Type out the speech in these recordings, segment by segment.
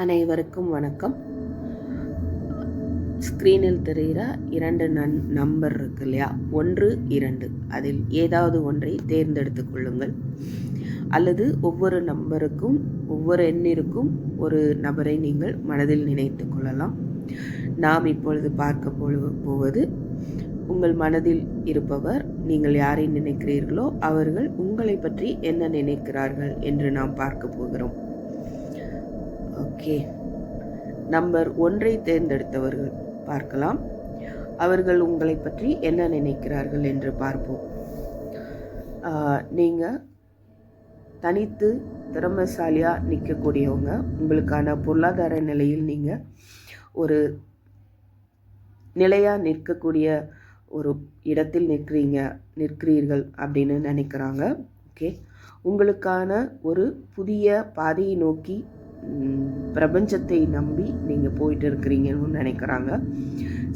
அனைவருக்கும் வணக்கம். ஸ்க்ரீனில் தெரிகிற இரண்டு நன் நம்பர் இருக்கு இல்லையா? ஒன்று இரண்டு. அதில் ஏதாவது ஒன்றை தேர்ந்தெடுத்து கொள்ளுங்கள். அல்லது ஒவ்வொரு நம்பருக்கும் ஒவ்வொரு எண்ணிற்கும் ஒரு நபரை நீங்கள் மனதில் நினைத்து கொள்ளலாம். நாம் இப்பொழுது பார்க்க போவது உங்கள் மனதில் இருப்பவர் நீங்கள் யாரை நினைக்கிறீர்களோ அவர்கள் உங்களை பற்றி என்ன நினைக்கிறார்கள் என்று நாம் பார்க்க போகிறோம். ஓகே. நம்பர் ஒன்றை தேர்ந்தெடுத்தவர்கள் பார்க்கலாம். அவர்கள் உங்களை பற்றி என்ன நினைக்கிறார்கள் என்று பார்ப்போம். நீங்கள் தனித்து திறமைசாலியாக நிற்கக்கூடியவங்க உங்களுக்கான பொருளாதார நிலையில் நீங்கள் ஒரு நிலையாக நிற்கக்கூடிய ஒரு இடத்தில் நிற்கிறீங்க நிற்கிறீர்கள் அப்படின்னு நினைக்கிறாங்க. ஓகே. உங்களுக்கான ஒரு புதிய பாதையை நோக்கி பிரபஞ்சத்தை நம்பி நீங்கள் போயிட்டு இருக்கிறீங்கன்னு நினைக்கிறாங்க.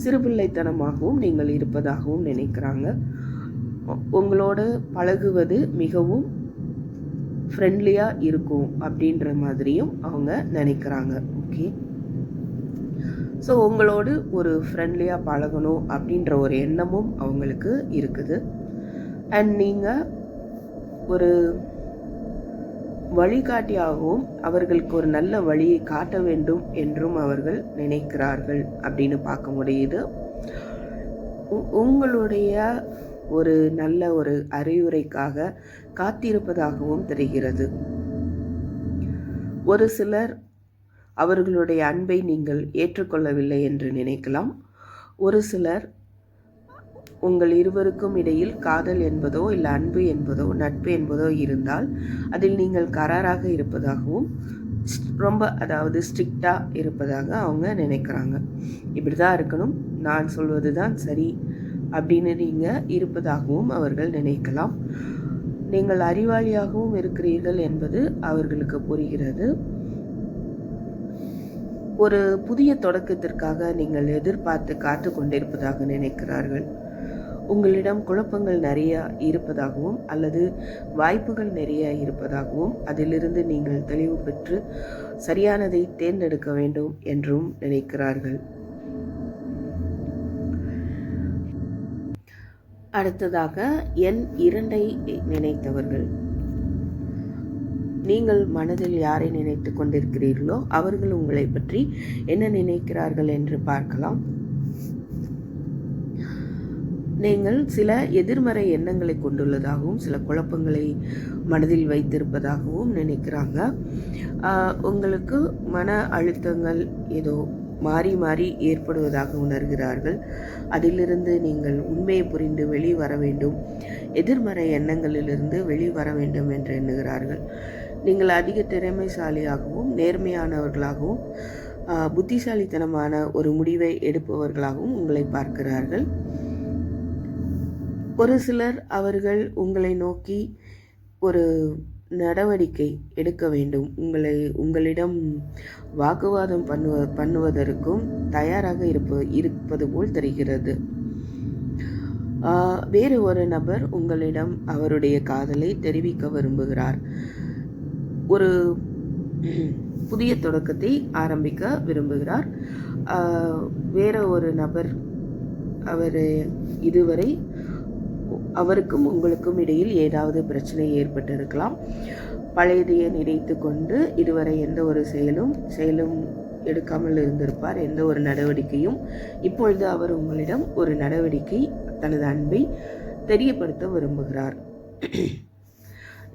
சிறுபிள்ளைத்தனமாகவும் நீங்கள் இருப்பதாகவும் நினைக்கிறாங்க. உங்களோட பழகுவது மிகவும் ஃப்ரெண்ட்லியாக இருக்கும் அப்படின்ற மாதிரியும் அவங்க நினைக்கிறாங்க. ஓகே ஸோ உங்களோடு ஒரு ஃப்ரெண்ட்லியாக பழகணும் அப்படின்ற ஒரு எண்ணமும் அவங்களுக்கு இருக்குது. அண்ட் நீங்கள் ஒரு வழிகாட்டியாகவும் அவர்களுக்கு ஒரு நல்ல வழியை காட்ட வேண்டும் என்றும் அவர்கள் நினைக்கிறார்கள் அப்படின்னு பார்க்க முடியுது. உ- உங்களுடைய ஒரு நல்ல ஒரு அறிவுரைக்காக காத்திருப்பதாகவும் தெரிகிறது. ஒரு சிலர் அவர்களுடைய அன்பை நீங்கள் ஏற்றுக்கொள்ளவில்லை என்று நினைக்கலாம். ஒரு சிலர் உங்கள் இருவருக்கும் இடையில் காதல் என்பதோ இல்லை அன்பு என்பதோ நட்பு என்பதோ இருந்தால் அதில் நீங்கள் கராராக இருப்பதாகவும் ரொம்ப அதாவது ஸ்ட்ரிக்டாக இருப்பதாக அவங்க நினைக்கிறாங்க. இப்படி தான் இருக்கணும். நான் சொல்வது தான் சரி அப்படின்னு நீங்கள் இருப்பதாகவும் அவர்கள் நினைக்கலாம். நீங்கள் அறிவாளியாகவும் இருக்கிறீர்கள் என்பது அவர்களுக்கு புரிகிறது. ஒரு புதிய தொடக்கத்திற்காக நீங்கள் எதிர்பார்த்து காத்து கொண்டிருப்பதாக நினைக்கிறார்கள். உங்களிடம் குழப்பங்கள் நிறைய இருப்பதாகவும் அல்லது வாய்ப்புகள் நிறைய இருப்பதாகவும் அதிலிருந்து நீங்கள் தெளிவு பெற்று சரியானதை தேர்ந்தெடுக்க வேண்டும் என்றும் நினைக்கிறார்கள். அடுத்ததாக எண் இரண்டை நினைத்தவர்கள். நீங்கள் மனதில் யாரை நினைத்து கொண்டிருக்கிறீர்களோ அவர்கள் உங்களை பற்றி என்ன நினைக்கிறார்கள் என்று பார்க்கலாம். நீங்கள் சில எதிர்மறை எண்ணங்களை கொண்டுள்ளதாகவும் சில குழப்பங்களை மனதில் வைத்திருப்பதாகவும் நினைக்கிறாங்க. உங்களுக்கு மன அழுத்தங்கள் ஏதோ மாறி மாறி ஏற்படுவதாக உணர்கிறார்கள். அதிலிருந்து நீங்கள் உண்மையை புரிந்து வெளிவர வேண்டும். எதிர்மறை எண்ணங்களிலிருந்து வெளிவர வேண்டும் என்று எண்ணுகிறார்கள். நீங்கள் அதிக திறமைசாலியாகவும் நேர்மையானவர்களாகவும் புத்திசாலித்தனமான ஒரு முடிவை எடுப்பவர்களாகவும் உங்களை பார்க்கிறார்கள். ஒரு சிலர் அவர்கள் உங்களை நோக்கி ஒரு நடவடிக்கை எடுக்க வேண்டும். உங்களை உங்களிடம் வாக்குவாதம் பண்ணுவ பண்ணுவதற்கும் தயாராக இருப்ப இருப்பது போல் தெரிகிறது. வேறு ஒரு நபர் உங்களிடம் அவருடைய காதலை தெரிவிக்க விரும்புகிறார். ஒரு புதிய தொடக்கத்தை ஆரம்பிக்க விரும்புகிறார். வேறு வேற ஒரு நபர் அவர் இதுவரை அவருக்கும் உங்களுக்கும் இடையில் ஏதாவது பிரச்சனை ஏற்பட்டிருக்கலாம். பழையதையை நினைத்து கொண்டு இதுவரை எந்த ஒரு செயலும் செயலும் எடுக்காமல் இருந்திருப்பார். எந்த ஒரு நடவடிக்கையும் இப்பொழுது அவர் உங்களிடம் ஒரு நடவடிக்கை தனது அன்பை தெரியப்படுத்த விரும்புகிறார்.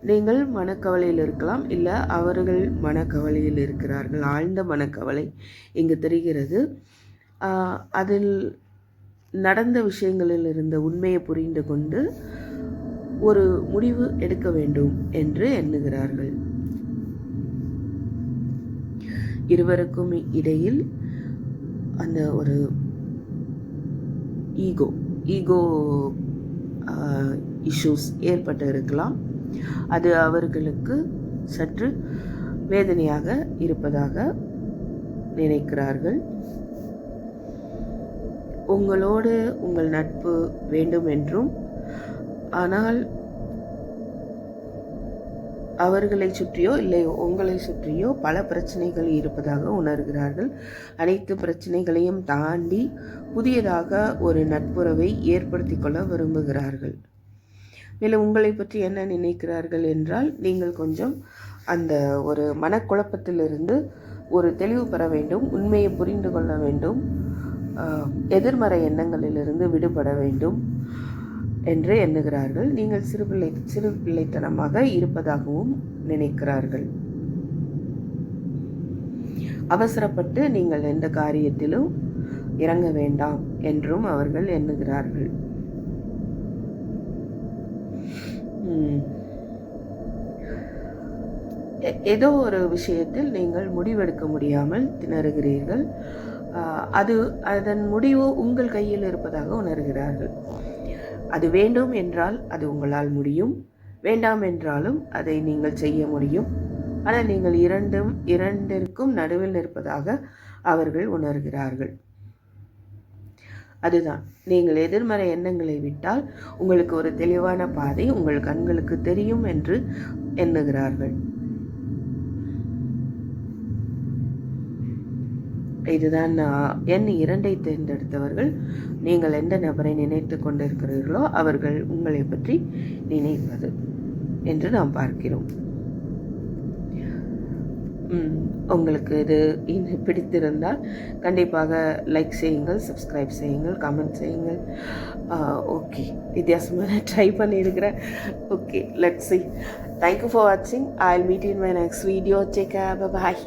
நீங்கள் மனக்கவலையில் இருக்கலாம். இல்லை அவர்கள் மனக்கவலையில் இருக்கிறார்கள். ஆழ்ந்த மனக்கவலை இங்கு தெரிகிறது. அதில் நடந்த விஷயங்களில் இருந்த உண்மையை புரிந்து கொண்டு ஒரு முடிவு எடுக்க வேண்டும் என்று எண்ணுகிறார்கள். இருவருக்கும் இடையில் அந்த ஒரு ஈகோ ஈகோ இஷ்யூஸ் ஏற்பட்டு இருக்கலாம். அது அவர்களுக்கு சற்று வேதனையாக இருப்பதாக நினைக்கிறார்கள். உங்களோடு உங்கள் நட்பு வேண்டும் என்றும் ஆனால் அவர்களை சுற்றியோ இல்லை உங்களை சுற்றியோ பல பிரச்சனைகள் இருப்பதாக உணர்கிறார்கள். அனைத்து பிரச்சனைகளையும் தாண்டி புதியதாக ஒரு நட்புறவை ஏற்படுத்தி கொள்ள விரும்புகிறார்கள். மேலும் உங்களை பற்றி என்ன நினைக்கிறார்கள் என்றால் நீங்கள் கொஞ்சம் அந்த ஒரு மனக்குழப்பத்திலிருந்து ஒரு தெளிவு பெற வேண்டும் உண்மையை புரிந்து கொள்ள வேண்டும். எதிர்மறை எண்ணங்களிலிருந்து விடுபட வேண்டும் என்று எண்ணுகிறார்கள். நீங்கள் சிறு பிள்ளை சிறு பிள்ளைத்தனமாக இருப்பதாகவும் நினைக்கிறார்கள். அவசரப்பட்டு நீங்கள் எந்த காரியத்திலும் இறங்க வேண்டாம் என்றும் அவர்கள் எண்ணுகிறார்கள். எ- ஏதோ ஒரு விஷயத்தில் நீங்கள் முடிவெடுக்க முடியாமல் திணறுகிறீர்கள். அது அதன் முடிவு உங்கள் கையில் இருப்பதாக உணர்கிறார்கள். அது வேண்டும் என்றால் அது உங்களால் முடியும். வேண்டாம் என்றாலும் அதை நீங்கள் செய்ய முடியும். ஆனால் நீங்கள் இரண்டும் இரண்டிற்கும் நடுவில் நிற்பதாக அவர்கள் உணர்கிறார்கள். அதுதான். நீங்கள் எதிர்மறை எண்ணங்களை விட்டால் உங்களுக்கு ஒரு தெளிவான பாதை உங்கள் கண்களுக்கு தெரியும் என்று எண்ணுகிறார்கள். இதுதான் எண் இரண்டை தேர்ந்தெடுத்தவர்கள். நீங்கள் எந்த நபரை நினைத்து கொண்டிருக்கிறீர்களோ அவர்கள் உங்களை பற்றி நினைப்பது என்று நாம் பார்க்கிறோம். உங்களுக்கு இது பிடித்திருந்தால் கண்டிப்பாக லைக் செய்யுங்கள் சப்ஸ்கிரைப் செய்யுங்கள் கமெண்ட் செய்யுங்கள். ஓகே வித்தியாசமாக ட்ரை பண்ணியிருக்கிறேன். Okay let's see thank you for வாட்சிங் I meet in my next video take bye